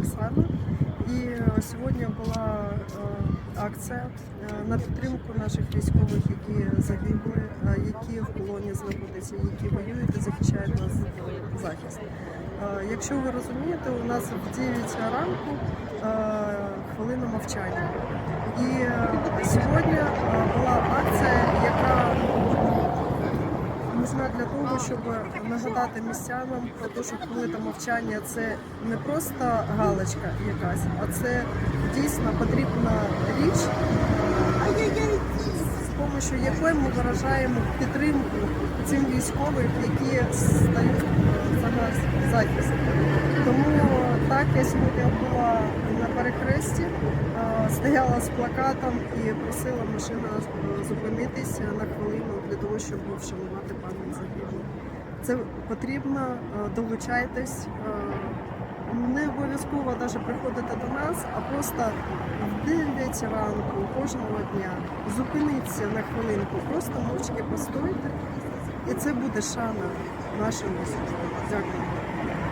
Оксана. І е, сьогодні була е, акція е, на підтримку наших військових, які загибли, які в полоні знаходяться, які воюють і захищають нас захист. Якщо ви розумієте, у нас в 9 ранку хвилина мовчання. І сьогодні була акція, яка для того, щоб нагадати містянам про те, що хвилина мовчання це не просто галочка якась, а це дійсно потрібна річ, з допомогою якої ми виражаємо підтримку цим військовим, які стають за нас захист. Тому так я сьогодні була стояла з плакатом і просила машину е, зупинитися на хвилину для того, щоб вшанувати пам'ять загиблих. Це потрібно, е, долучайтесь. е, Не обов'язково навіть приходити до нас, а просто в 9 ранку кожного дня зупиніться на хвилинку, просто мовчки постойте, і це буде шана нашим військовим. Дякую.